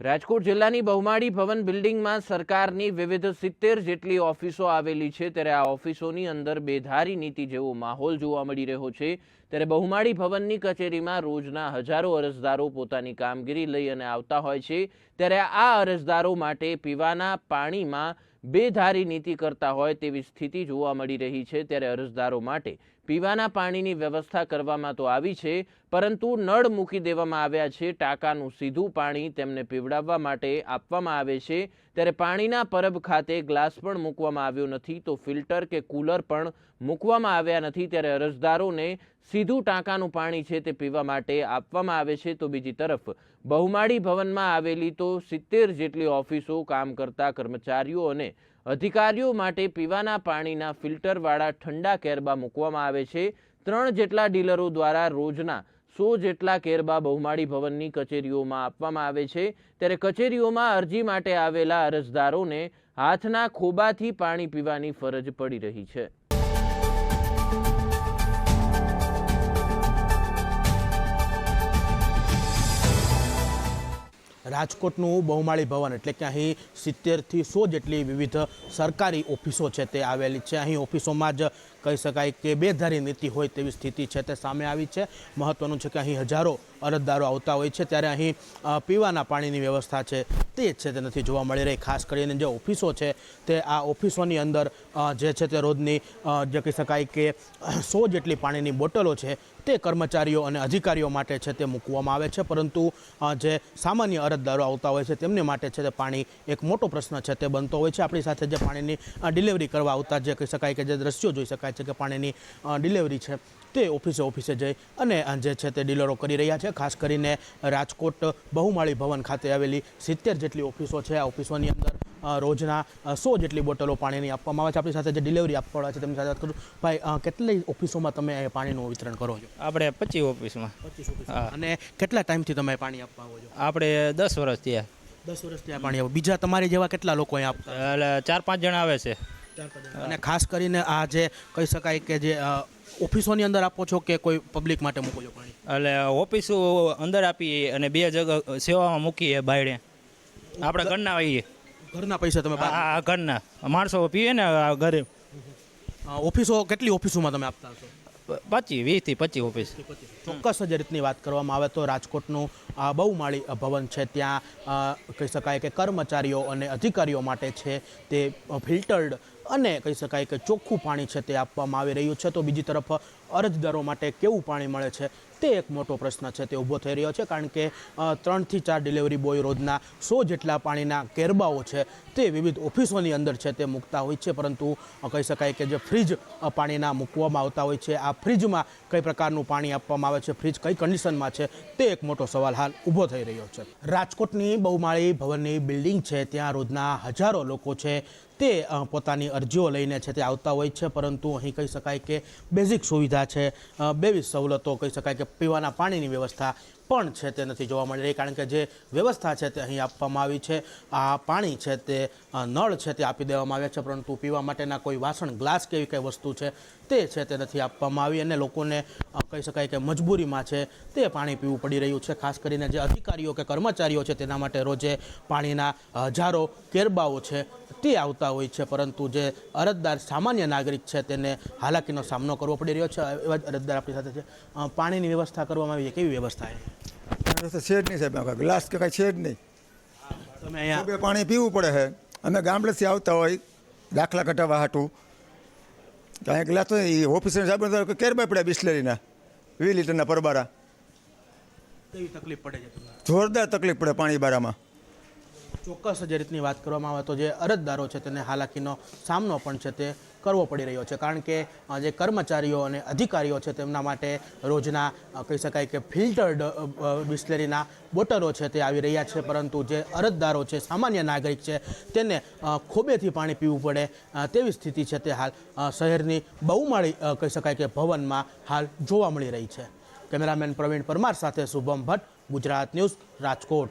રાજકોટ જિલ્લાની બહુમાળી ભવન બિલ્ડિંગમાં સરકારની વિવિધ સિત્તેર જેટલી ઓફિસો આવેલી છે, ત્યારે આ ઓફિસોની અંદર બેધારી નીતિ જેવો માહોલ જોવા મળી રહ્યો છે. ત્યારે બહુમાળી ભવનની કચેરીમાં રોજના હજારો અરજદારો પોતાની કામગીરી લઈ અને આવતા હોય છે. ત્યારે આ અરજદારો માટે પીવાના પાણીમાં બેધારી નીતિ કરતા હોય તેવી સ્થિતિ જોવા મળી રહી છે ત્યારે અરજદારો માટે પીવાના પાણીની વ્યવસ્થા કરવામાં તો આવી છે, પરંતુ નળ મૂકી દેવામાં આવ્યા છે, ટાંકાનું સીધું પાણી તેમને પીવડાવવા માટે આપવામાં આવે છે. ત્યારે પાણીના પરબ ખાતે ગ્લાસ પણ મૂકવામાં આવ્યો નથી તો ફિલ્ટર કે કુલર પણ મૂકવામાં આવ્યા નથી ત્યારે અરજદારોને સીધું ટાંકાનું પાણી છે તે પીવા માટે આપવામાં આવે છે તો બીજી તરફ બહુમાળી ભવનમાં આવેલી તો સિત્તેર જેટલી ઓફિસો કામ કરતા કર્મચારીઓ અને અધિકારીઓ માટે પીવાના પાણીના ફિલ્ટરવાળા ઠંડા કેરબા મૂકવામાં આવે છે. ત્રણ જેટલા ડીલરો દ્વારા રોજના સો જેટલા કેરબા બહુમાળી ભવનની કચેરીઓમાં આપવામાં આવે છે. ત્યારે કચેરીઓમાં અરજી માટે આવેલા અરજદારોને હાથના ખોબાથી પાણી પીવાની ફરજ પડી રહી છે. રાજકોટનું બહુમાળી ભવન એટલે કે અહીં સિત્તેરથી સો જેટલી વિવિધ સરકારી ઓફિસો છે તે આવેલી છે. અહીં ઓફિસોમાં જ કહી શકાય કે બેધારી નીતિ હોય તેવી સ્થિતિ છે તે સામે આવી છે. મહત્વનું છે કે અહીં હજારો અરજદારો આવતા હોય છે ત્યારે અહીં પીવાના પાણીની વ્યવસ્થા છે તે જ છે તે નથી જોવા મળી રહી. ખાસ કરીને જે ઓફિસો છે તે આ ઓફિસોની અંદર જે છે તે રોજની જે કહી શકાય કે, સો જેટલી પાણીની બોટલો છે તે કર્મચારીઓ અને અધિકારીઓ માટે છે તે મૂકવામાં આવે છે. પરંતુ જે સામાન્ય અરજદારો આવતા હોય છે તેમને માટે છે તે પાણી એક મોટો પ્રશ્ન છે તે બનતો હોય છે. આપણી સાથે જે પાણીની ડિલિવરી કરવા આવતા જે કહી શકાય કે જે દ્રશ્યો જોઈ શકાય છે કે પાણીની ડિલિવરી છે. તે ઓફિસે ઓફિસે જઈ અને જે છે તે ડીલરો કરી રહ્યા છે. ખાસ કરીને રાજકોટ બહુમાળી ભવન ખાતે આવેલી સિત્તેર જેટલી ઓફિસો છે. આ ઓફિસોની અંદર રોજના સો જેટલી બોટલો પાણીની આપવામાં આવે છે. આપણી સાથે જે ડિલિવરી આપવાવાળા છે તેમની સાથે વાત કરું. ભાઈ કેટલી ઓફિસોમાં તમે પાણીનું વિતરણ કરો છો? આપણે પચીસ ઓફિસમાં પચીસ ઓફિસ અને કેટલા ટાઈમથી તમે પાણી આપવા આવો છો? આપણે દસ વર્ષથી દસ વર્ષથી આ પાણી આવો બીજા તમારી જેવા કેટલા લોકો અહીંયા આપતા? એટલે ચાર પાંચ જણા આવે છે. અને ખાસ કરીને આ જે કહી શકાય કે જે ઓફિસોની અંદર આપો છો કે કોઈ પબ્લિક માટે મૂકો છો પાણી? એટલે ઓફિસો અંદર આપીએ અને બે જગ્યા સેવામાં મૂકીએ બાયડે. આપણે ઘરના આવીએ. ઘરના પૈસા તમે હા આ ઘરના. માણસો પીએ ને આ ઘરે. ઓફિસો કેટલી ઓફિસોમાં તમે આપતા હશો? પચીસ વીસથી પચીસ ઓફિસ. ચોક્કસ જ રીતની વાત કરવામાં આવે તો રાજકોટનું આ બહુમાળી ભવન છે. ત્યાં કહી શકાય કે કર્મચારીઓ અને અધિકારીઓ માટે છે તે ફિલ્ટર્ડ અને કહી શકાય કે ચોખ્ખું પાણી છે તે આપવામાં આવી રહ્યું છે. તો બીજી તરફ અરજદારો માટે કેવું પાણી મળે છે તે એક મોટો પ્રશ્ન છે તે ઊભો થઈ રહ્યો છે. કારણ કે ત્રણથી ચાર ડિલિવરી બોય રોજના સો જેટલા પાણીના કેરબાઓ છે તે વિવિધ ઓફિસોની અંદર છે તે મૂકતા હોય છે. પરંતુ કહી શકાય કે જે ફ્રીજ પાણીના મૂકવામાં આવતા હોય છે, આ ફ્રીજમાં કઈ પ્રકારનું પાણી આપવામાં આવે છે, ફ્રીજ કઈ કન્ડિશનમાં છે તે એક મોટો સવાલ હાલ ઊભો થઈ રહ્યો છે. રાજકોટની બહુમાળી ભવનની બિલ્ડિંગ છે, ત્યાં રોજના હજારો લોકો છે તે પોતાની અરજીઓ લઈને છે તે આવતા હોય છે, પરંતુ અહીં કહી શકાય કે બેઝિક સુવિધા છે બેવી સવલતો કહી શકાય કે પીવાના પાણીની વ્યવસ્થા પણ છે તે નથી જોવા મળી રહી, કારણ કે જે વ્યવસ્થા છે તે અહીં આપવામાં આવી છે, આ પાણી છે તે નળ છે તે આપી દેવામાં આવ્યા છે, પરંતુ પીવા માટેના કોઈ વાસણ, ગ્લાસ કે એવી કંઈ વસ્તુ છે તે છે તે નથી આપવામાં આવી, અને લોકોને કહી શકાય કે મજબૂરીમાં છે તે પાણી પીવું પડી રહ્યું છે, ખાસ કરીને જે અધિકારીઓ કે કર્મચારીઓ છે તેના માટે રોજે પાણીના હજારો કેરબાઓ છે તે આવતા હોય છે પરંતુ જે અરજદાર સામાન્ય નાગરિક છે તેને હાલાકીનો સામનો કરવો પડી રહ્યો છે. એવા જ અરજદાર આપણી સાથે છે. પાણીની વ્યવસ્થા કરવામાં આવી છે. કેવી વ્યવસ્થા છે? છે જ નહીં સાહેબ ગ્લાસ કે કાંઈ છે જ નહીં. તમે અહીંયા પાણી પીવું પડે છે? અમે ગામડેથી આવતા હોય દાખલા કઢાવવા હાટું. તો અહીંયા ગ્લાસ તો એ ઓફિસર સાહેબ કેરબાઈ પડ્યા બિસ્લેરીના? વીસ લીટરના પરબારા. કેવી તકલીફ પડે છે જોરદાર તકલીફ પડે પાણી બારામાં. ચોક્કસ જે રીતની વાત કરવામાં આવે તો જે અરજદારો છે તેને હાલાકીનો સામનો પણ છે તે કરવો પડી રહ્યો છે. કારણ કે જે કર્મચારીઓ અને અધિકારીઓ છે તેમના માટે રોજના કહી શકાય કે ફિલ્ટર્ડ બિસ્લેરીના બોટલો છે તે આવી રહ્યા છે. પરંતુ જે અરજદારો છે, સામાન્ય નાગરિક છે, તેને ખોબેથી પાણી પીવું પડે તેવી સ્થિતિ છે તે હાલ શહેરની બહુમાળી કહી શકાય કે ભવનમાં હાલ જોવા મળી રહી છે. કેમેરામેન પ્રવીણ પરમાર સાથે શુભમ ભટ્ટ, ગુજરાત ન્યૂઝ, રાજકોટ.